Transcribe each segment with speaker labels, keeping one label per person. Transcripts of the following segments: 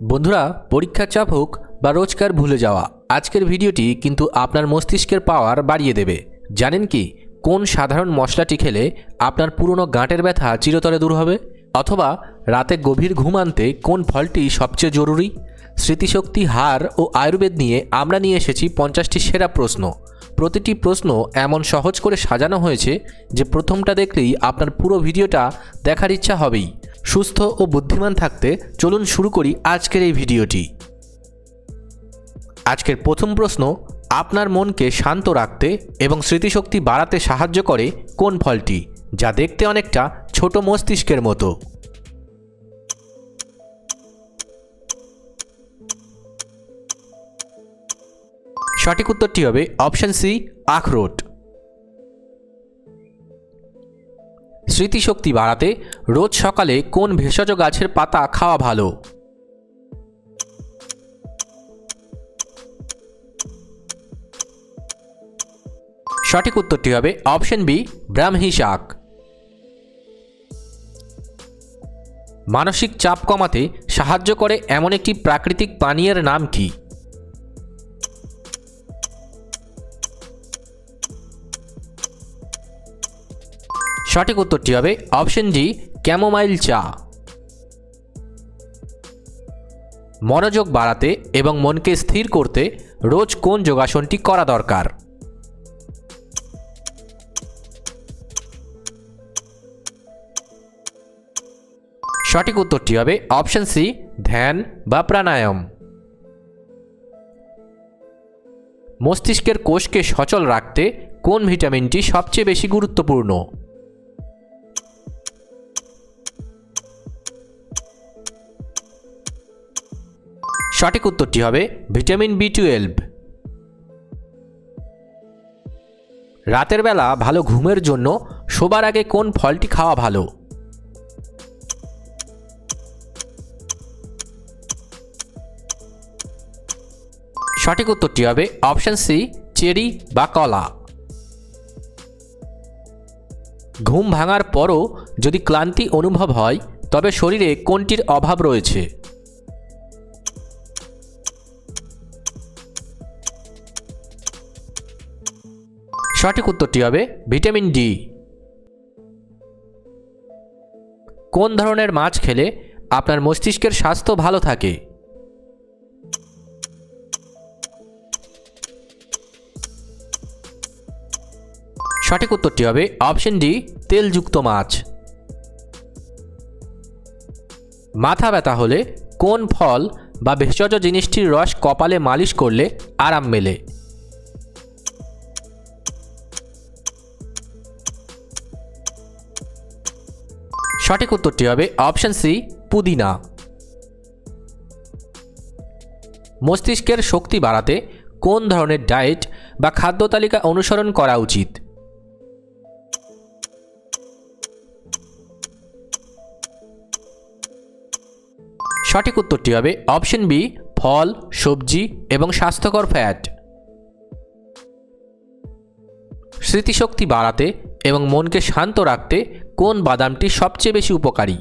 Speaker 1: বন্ধুরা, পরীক্ষার চাপ হোক বা রোজকার ভুলে যাওয়া, আজকের ভিডিওটি কিন্তু আপনার মস্তিষ্কের পাওয়ার বাড়িয়ে দেবে। জানেন কি, কোন সাধারণ মশলাটি খেলে আপনার পুরনো গাঁটের ব্যথা চিরতরে দূর হবে? অথবা রাতে গভীর ঘুম আনতে কোন ফলটি সবচেয়ে জরুরি? স্মৃতিশক্তি হার ও আয়ুর্বেদ নিয়ে আমরা নিয়ে এসেছি পঞ্চাশটি সেরা প্রশ্ন। প্রতিটি প্রশ্ন এমন সহজ করে সাজানো হয়েছে যে প্রথমটা দেখলেই আপনার পুরো ভিডিওটা দেখার ইচ্ছা হবেই। সুস্থ ও বুদ্ধিমান থাকতে চলুন শুরু করি আজকের এই ভিডিওটি। আজকের প্রথম প্রশ্ন, আপনার মনকে শান্ত রাখতে এবং স্মৃতিশক্তি বাড়াতে সাহায্য করে কোন ফলটি, যা দেখতে অনেকটা ছোট মস্তিষ্কের মতো? সঠিক উত্তরটি হবে অপশন সি, আখরোট। স্মৃতিশক্তি বাড়াতে রোজ সকালে কোন ভেষজ গাছের পাতা খাওয়া ভালো? সঠিক উত্তরটি হবে অপশন বি, ব্রাহ্মী শাক। মানসিক চাপ কমাতে সাহায্য করে এমন একটি প্রাকৃতিক পানীয়ের নাম কি? সঠিক উত্তরটি হবে অপশন ডি, ক্যামোমাইল চা। মনোযোগ বাড়াতে এবং মনকে স্থির করতে রোজ কোন যোগাসনটি করা দরকার? সঠিক উত্তরটি হবে অপশন সি, ধ্যান বা প্রাণায়াম। মস্তিষ্কের কোষকে সচল রাখতে কোন ভিটামিনটি সবচেয়ে বেশি গুরুত্বপূর্ণ? সঠিক উত্তরটি হবে ভিটামিন বি টুয়েলভ। রাতের বেলা ভালো ঘুমের জন্য শোবার আগে কোন ফলটি খাওয়া ভালো? সঠিক উত্তরটি হবে অপশন সি, চেরি বা কলা। ঘুম ভাঙার পরও যদি ক্লান্তি অনুভব হয়, তবে শরীরে কোনটির অভাব রয়েছে? সঠিক উত্তরটি হবে ভিটামিন ডি। কোন ধরনের মাছ খেলে আপনার মস্তিষ্কের স্বাস্থ্য ভালো থাকে? সঠিক উত্তরটি হবে অপশন ডি, তেলযুক্ত মাছ। মাথা ব্যথা হলে কোন ফল বা ভেষজ জিনিসটির রস কপালে মালিশ করলে আরাম মেলে? সঠিক উত্তরটি হবে অপশন সি, পুদিনা। মস্তিষ্কের শক্তি বাড়াতে কোন ধরনের ডায়েট বা খাদ্য তালিকা অনুসরণ করা উচিত? সঠিক উত্তরটি হবে অপশন বি, ফল, সবজি এবং স্বাস্থ্যকর ফ্যাট। স্মৃতিশক্তি বাড়াতে এবং মনকে শান্ত রাখতে কোন বাদামটি সবচেয়ে বেশি উপকারী?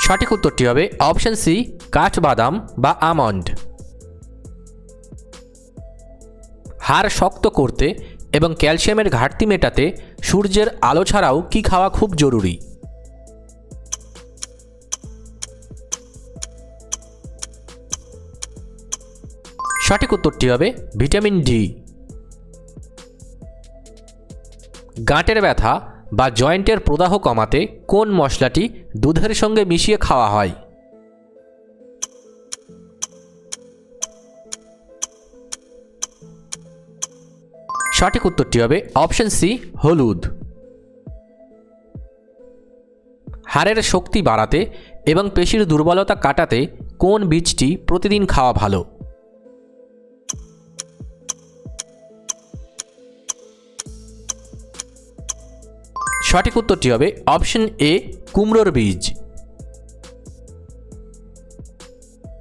Speaker 1: সঠিক উত্তরটি হবে অপশন সি, কাঠবাদাম বা আমন্ড। হাড় শক্ত করতে এবং ক্যালসিয়ামের ঘাটতি মেটাতে সূর্যের আলো ছাড়াও কি খাওয়া খুব জরুরি? সঠিক উত্তরটি হবে ভিটামিন ডি। গাঁটের ব্যথা বা জয়েন্টের প্রদাহ কমাতে কোন মশলাটি দুধের সঙ্গে মিশিয়ে খাওয়া হয়? সঠিক উত্তরটি হবে অপশন সি, হলুদ। হাড়ের শক্তি বাড়াতে এবং পেশির দুর্বলতা কাটাতে কোন বীজটি প্রতিদিন খাওয়া ভালো? সঠিক উত্তরটি হবে অপশন এ, কুমড়োর বীজ।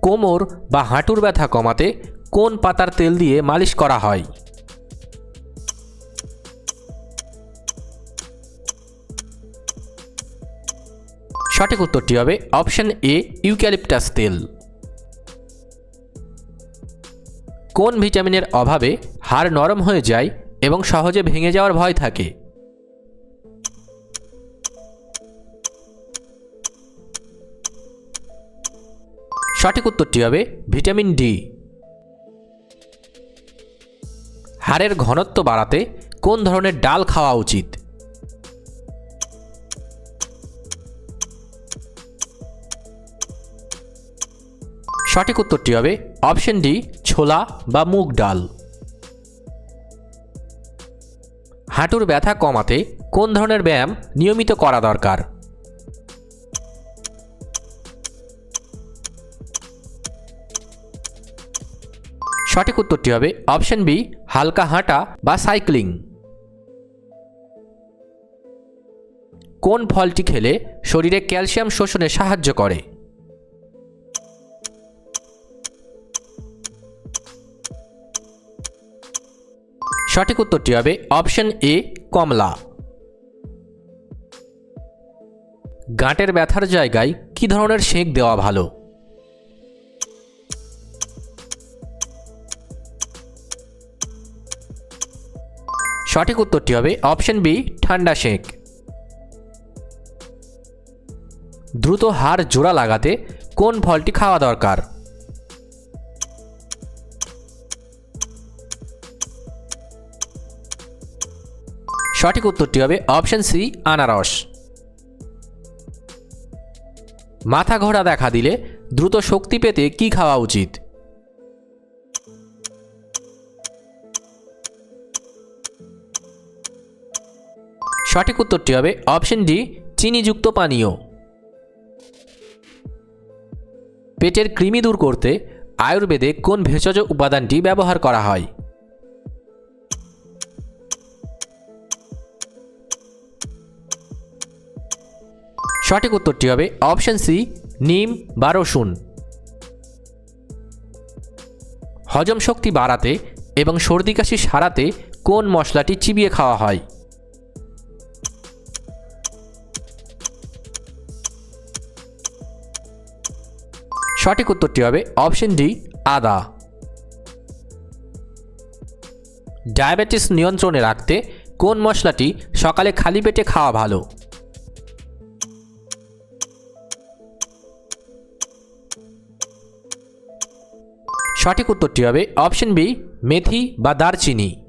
Speaker 1: কোমর বা হাঁটুর ব্যথা কমাতে কোন পাতার তেল দিয়ে মালিশ করা হয়? সঠিক উত্তরটি হবে অপশন এ, ইউক্যালিপটাস তেল। কোন ভিটামিনের অভাবে হাড় নরম হয়ে যায় এবং সহজে ভেঙে যাওয়ার ভয় থাকে? সঠিক উত্তরটি হবে ভিটামিন ডি। হাড়ের ঘনত্ব বাড়াতে কোন ধরনের ডাল খাওয়া উচিত? সঠিক উত্তরটি হবে অপশন ডি, ছোলা বা মুগ ডাল। হাঁটুর ব্যথা কমাতে কোন ধরনের ব্যায়াম নিয়মিত করা দরকার? সঠিক উত্তরটি হবে অপশন বি, হালকা হাঁটা বা সাইক্লিং। কোন ফলটি খেলে শরীরে ক্যালসিয়াম শোষণে সাহায্য করে? সঠিক উত্তরটি হবে অপশন এ, কমলা। গাঁটের ব্যথার জায়গায় কি ধরনের সেঁক দেওয়া ভালো? সঠিক উত্তরটি হবে অপশন বি, ঠান্ডা সেঁক। দ্রুত হাড় জোড়া লাগাতে কোন ফলটি খাওয়া দরকার? সঠিক উত্তরটি হবে অপশন সি, আনারস। মাথা ঘোরা দেখা দিলে দ্রুত শক্তি পেতে কি খাওয়া উচিত? সঠিক উত্তরটি হবে অপশন ডি, চিনিযুক্ত পানীয়। পেটের কৃমি দূর করতে আয়ুর্বেদে কোন ভেষজ উপাদানটি ব্যবহার করা হয়? সঠিক উত্তরটি হবে অপশন সি, নিম বা রসুন। হজম শক্তি বাড়াতে এবং সর্দি কাশি সারাতে কোন মশলাটি চিবিয়ে খাওয়া হয়? সঠিক উত্তরটি হবে অপশন ডি, আদা। ডায়াবেটিস নিয়ন্ত্রণে রাখতে কোন মশলাটি সকালে খালি পেটে খাওয়া ভালো? সঠিক উত্তরটি হবে অপশন বি, মেথি বা দারচিনি।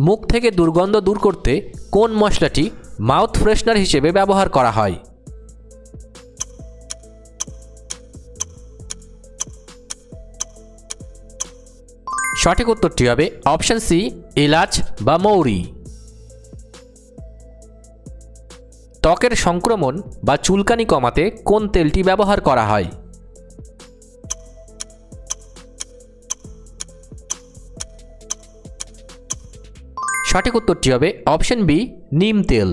Speaker 1: মুখ থেকে দুর্গন্ধ দূর করতে কোন মশলাটি মাউথ ফ্রেশনার হিসেবে ব্যবহার করা হয়? সঠিক উত্তরটি হবে অপশন সি, এলাচ বা মৌরি। ত্বকের সংক্রমণ বা চুলকানি কমাতে কোন তেলটি ব্যবহার করা হয়? সঠিক উত্তরটি হবে অপশন বি, নিম তেল।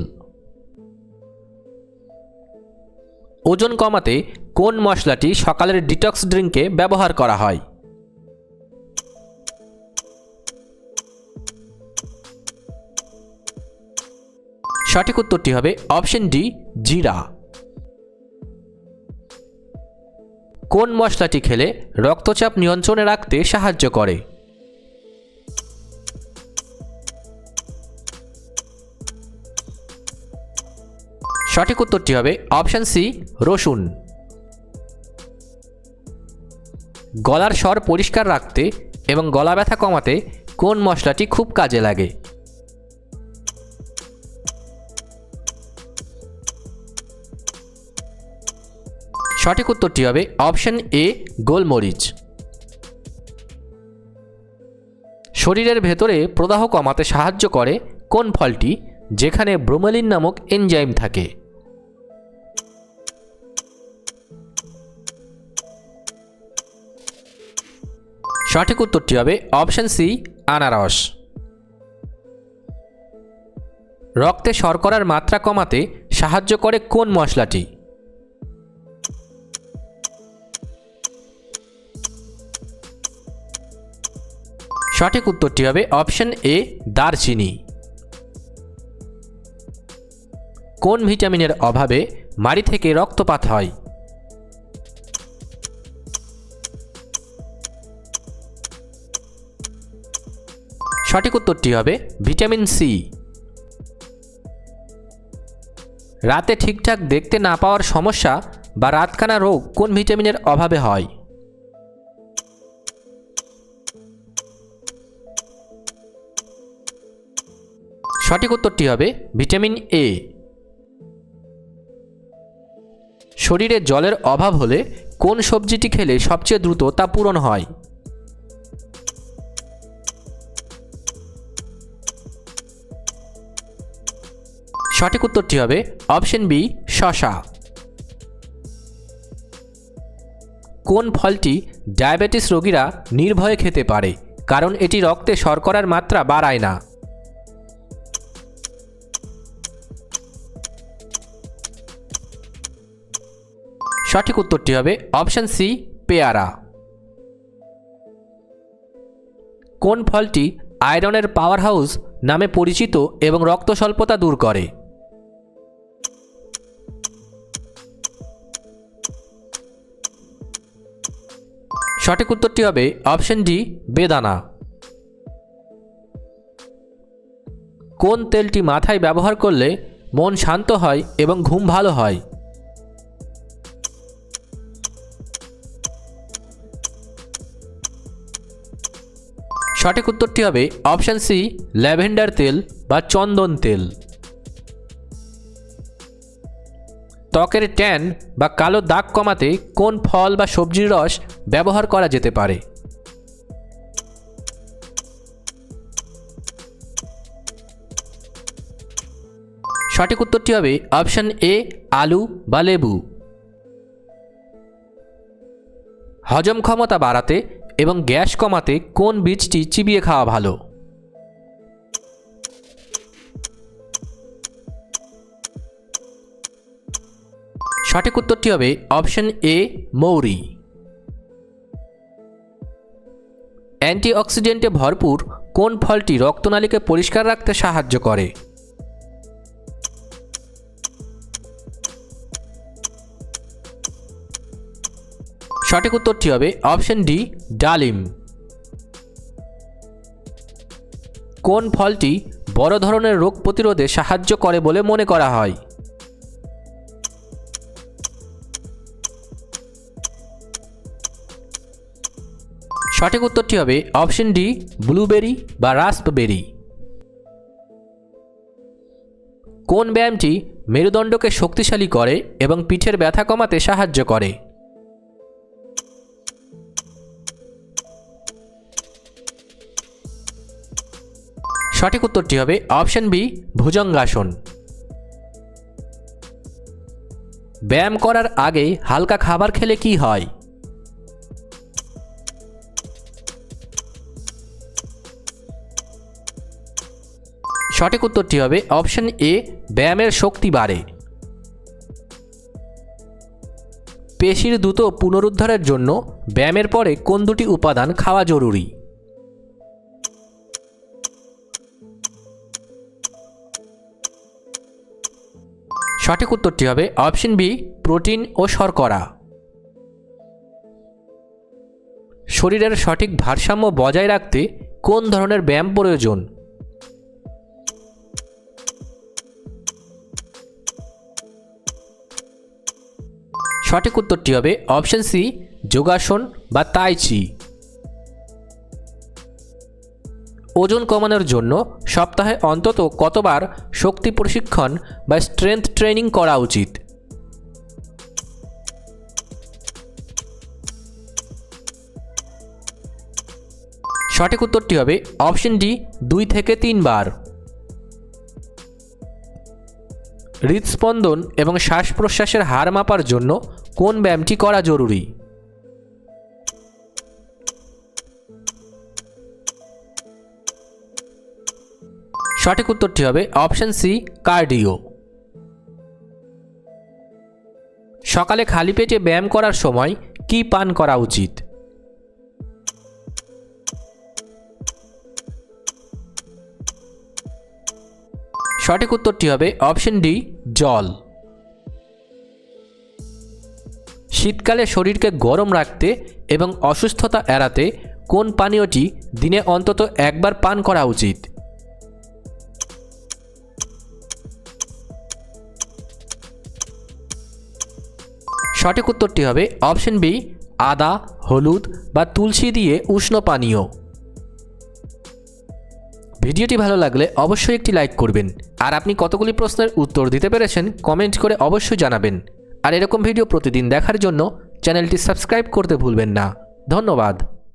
Speaker 1: ওজন কমাতে কোন মশলাটি সকালের ডিটক্স ড্রিঙ্কে ব্যবহার করা হয়? সঠিক উত্তরটি হবে অপশন ডি, জিরা। কোন মশলাটি খেলে রক্তচাপ নিয়ন্ত্রণে রাখতে সাহায্য করে? সঠিক উত্তরটি হবে অপশন সি, রসুন। গলার স্বর পরিষ্কার রাখতে এবং গলা ব্যথা কমাতে কোন মশলাটি খুব কাজে লাগে? সঠিক উত্তরটি হবে অপশন এ, গোলমরিচ। শরীরের ভেতরে প্রদাহ কমাতে সাহায্য করে কোন ফলটি, যেখানে ব্রোমেলিন নামক এনজাইম থাকে? সঠিক উত্তরটি হবে অপশন সি, আনারস। রক্তে শর্করার মাত্রা কমাতে সাহায্য করে কোন মশলাটি? সঠিক উত্তরটি হবে অপশন এ, দারচিনি। কোন ভিটামিনের অভাবে মাড়ি থেকে রক্তপাত হয়? সঠিক উত্তরটি হবে ভিটামিন সি। রাতে ঠিকঠাক দেখতে না পাওয়ার সমস্যা বা রাতখানা রোগ কোন ভিটামিনের অভাবে হয়? সঠিক উত্তরটি হবে ভিটামিন এ। শরীরে জলের অভাব হলে কোন সবজিটি খেলে সবচেয়ে দ্রুত তা পূরণ হয়? সঠিক উত্তরটি হবে অপশন বি, শশা। কোন ফলটি ডায়াবেটিস রোগীরা নির্ভয়ে খেতে পারে? কারণ এটি রক্তে শর্করার মাত্রা বাড়ায় না। সঠিক উত্তরটি হবে অপশান সি, পেয়ারা। কোন ফলটি আয়রনের পাওয়ার হাউস নামে পরিচিত এবং রক্ত স্বল্পতা দূর করে? সঠিক উত্তরটি হবে অপশন ডি, বেদানা। কোন তেলটি মাথায় ব্যবহার করলে মন শান্ত হয় এবং ঘুম ভালো হয়? সঠিক উত্তরটি হবে অপশান সি, ল্যাভেন্ডার তেল বা চন্দন তেল। ত্বকের ট্যান বা কালো দাগ কমাতে কোন ফল বা সবজির রস ব্যবহার করা যেতে পারে? সঠিক উত্তরটি হবে অপশান এ, আলু বা লেবু। হজম ক্ষমতা বাড়াতে এবং গ্যাস কমাতে কোন বীজটি চিবিয়ে খাওয়া ভালো? সঠিক উত্তরটি হবে অপশন এ, মৌরি। অ্যান্টিঅক্সিডেন্টে ভরপুর কোন ফলটি রক্তনালীকে পরিষ্কার রাখতে সাহায্য করে? সঠিক উত্তরটি হবে অপশন ডি ডালিম। কোন ফলটি বড় ধরনের রোগ প্রতিরোধে সাহায্য করে বলে মনে করা হয়? সঠিক উত্তরটি হবে অপশন ডি, ব্লুবেরি বা রাস্পবেরি। কোন ব্যায়ামটি মেরুদণ্ডকে শক্তিশালী করে এবং পিঠের ব্যথা কমাতে সাহায্য করে? সঠিক উত্তরটি হবে অপশন বি, ভুজঙ্গাসন। ব্যায়াম করার আগে হালকা খাবার খেলে কি হয়? সঠিক উত্তরটি হবে অপশন এ, ব্যায়ামের শক্তি বাড়ে। পেশির দ্রুত পুনরুদ্ধারের জন্য ব্যায়ামের পরে কোন দুটি উপাদান খাওয়া জরুরি? সঠিক উত্তরটি হবে অপশন বি, প্রোটিন ও শর্করা। শরীরের সঠিক ভারসাম্য বজায় রাখতে কোন ধরনের ব্যায়াম প্রয়োজন? সঠিক উত্তরটি হবে অপশন সি, যোগাসন বা তাইচি ওজন কমানোর জন্য সপ্তাহে অন্তত কতবার শক্তি প্রশিক্ষণ বা স্ট্রেংথ ট্রেনিং করা উচিত? সঠিক উত্তরটি হবে অপশন ডি দুই থেকে তিনবার। হৃদস্পন্দন এবং শ্বাস প্রশ্বাসের হার মাপার জন্য কোন ব্যায়ামটি করা জরুরি? সঠিক উত্তরটি হবে অপশন সি, কার্ডিও। সকালে খালি পেটে ব্যায়াম করার সময় কি পান করা উচিত? সঠিক উত্তরটি হবে অপশন ডি, জল। শীতকালে শরীরকে গরম রাখতে এবং অসুস্থতা এড়াতে কোন পানীয়টি দিনে অন্তত একবার পান করা উচিত? সঠিক উত্তরটি হবে অপশন বি, আদা, হলুদ বা তুলসী দিয়ে উষ্ণ পানীয়। ভিডিওটি ভালো লাগলে অবশ্যই একটি লাইক করবেন। আর আপনি কতগুলি প্রশ্নের উত্তর দিতে পেরেছেন কমেন্ট করে অবশ্যই জানাবেন। আর এরকম ভিডিও প্রতিদিন দেখার জন্য চ্যানেলটি সাবস্ক্রাইব করতে ভুলবেন না। ধন্যবাদ।